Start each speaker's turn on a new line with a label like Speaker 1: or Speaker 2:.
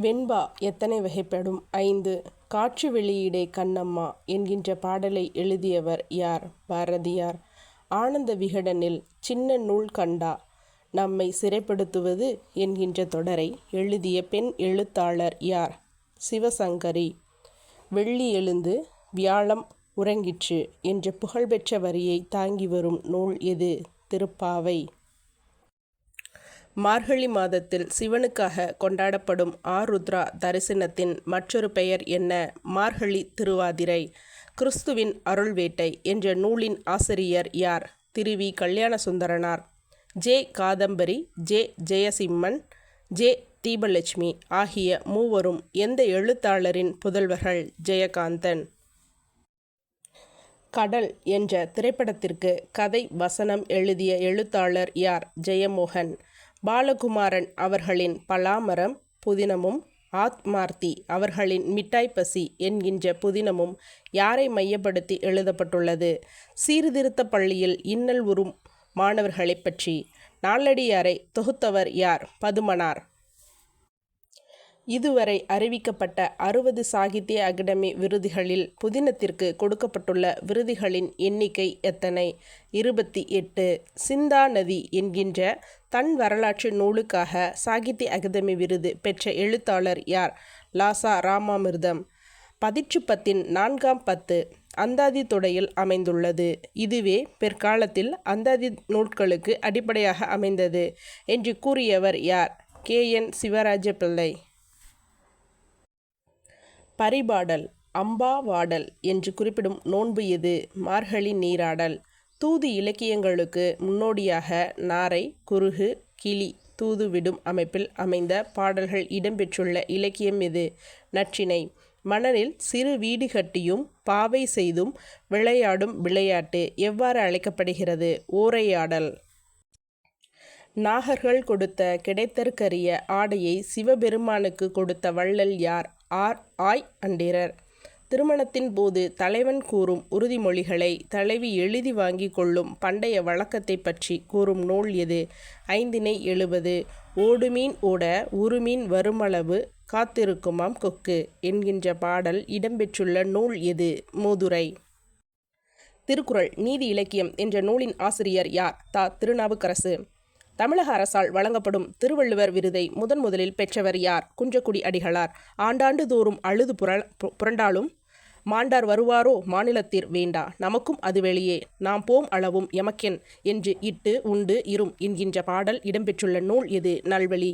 Speaker 1: வெண்பா எத்தனை வகைப்படும்? ஐந்து. காற்று வெளியீடே கண்ணம்மா என்கின்ற பாடலை எழுதியவர் யார்? பாரதியார். ஆனந்த விகடனில் சின்ன நூல் கண்டா. நம்மை சிறைப்படுத்துவது என்கின்ற தொடரை எழுதிய பெண் எழுத்தாளர் யார்? சிவசங்கரி. வெள்ளி எழுந்து வியாழம் உறங்கிற்று என்ற புகழ்பெற்ற வரியை தாங்கி வரும் நூல் எது? திருப்பாவை. மார்கழி மாதத்தில் சிவனுக்காக கொண்டாடப்படும் ஆருத்ரா தரிசனத்தின் மற்றொரு பெயர் என்ன? மார்கழி திருவாதிரை. கிறிஸ்துவின் அருள்வேட்டை என்ற நூலின் ஆசிரியர் யார்? Thiruvi Kalyanasundaranar. J. Kadambari J. Jayasimman J. Deepalakshmi ஆகிய மூவரும் எந்த எழுத்தாளரின் புதல்வர்கள்? ஜெயகாந்தன். கடல் என்ற திரைப்படத்திற்கு கதை வசனம் எழுதிய எழுத்தாளர் யார்? ஜெயமோகன். பாலகுமாரன் அவர்களின் பலாமரம் புதினமும் ஆத்மார்த்தி அவர்களின் மிட்டாய் பசி என்கின்ற புதினமும் யாரை மையப்படுத்தி எழுதப்பட்டுள்ளது? சீர்திருத்த பள்ளியில் இன்னல் உறும் மாணவர்களைப் பற்றி. நாளடியாரை தொகுத்தவர் யார்? பதுமனார். இதுவரை அறிவிக்கப்பட்ட அறுபது சாகித்ய அகாடமி விருதுகளில் புதினத்திற்கு கொடுக்கப்பட்டுள்ள விருதுகளின் எண்ணிக்கை எத்தனை? இருபத்தி எட்டு. சிந்தா நதி என்கின்ற தன் வரலாற்று நூலுக்காக சாகித்ய அகாதமி விருது பெற்ற எழுத்தாளர் யார்? லாசா ராமாமிர்தம். பதிற்றுப்பத்தின் நான்காம் பத்து அந்தாதி தொடையில் அமைந்துள்ளது. இதுவே பிற்காலத்தில் அந்தாதி நூல்களுக்கு அடிப்படையாக அமைந்தது என்று கூறியவர் யார்? கே. என். சிவராஜ பிள்ளை பரிபாடல் அம்பாவாடல் என்று குறிப்பிடும் நோன்பு இது மார்கழி நீராடல். தூது இலக்கியங்களுக்கு முன்னோடியாக நாரை குருகு கிளி தூது விடும் அமைப்பில் அமைந்த பாடல்கள் இடம்பெற்றுள்ள இலக்கியம் இது நற்றினை மணலில் சிறு வீடு கட்டியும் பாவை செய்தும் விளையாடும் விளையாட்டு எவ்வாறு அழைக்கப்படுகிறது? ஓரையாடல். நாகர்கள் கொடுத்த கிடைத்தற்கரிய ஆடையை சிவபெருமானுக்கு கொடுத்த வள்ளல் யார்? ஆர். ஆய். அண்டிரர். திருமணத்தின் போது தலைவன் கூறும் உறுதிமொழிகளை தலைவி எழுதி வாங்கி கொள்ளும் பண்டைய வழக்கத்தை பற்றி கூறும் நூல் எது? ஐந்தினை எழுபது. ஓடுமீன் ஓட உருமீன் வருமளவு காத்திருக்குமாம் கொக்கு என்கின்ற பாடல் இடம்பெற்றுள்ள நூல் எது? மூதுரை. திருக்குறள் நீதி இலக்கியம் என்ற நூலின் ஆசிரியர் யார்? தா. திருநாவுக்கரசு. தமிழக அரசால் வழங்கப்படும் திருவள்ளுவர் விருதை முதன் முதலில் பெற்றவர் யார்? குன்றக்குடி அடிகளார். ஆண்டாண்டு தோறும் அழுது புரள் புரண்டாலும் மாண்டார் வருவாரோ? மாநிலத்திற் வேண்டா. நமக்கும் அது வெளியே. நாம் போம் அளவும் எமக்கென் என்று இட்டு உண்டு இரும் என்கின்ற பாடல் இடம்பெற்றுள்ள நூல் எது? நல்வழி.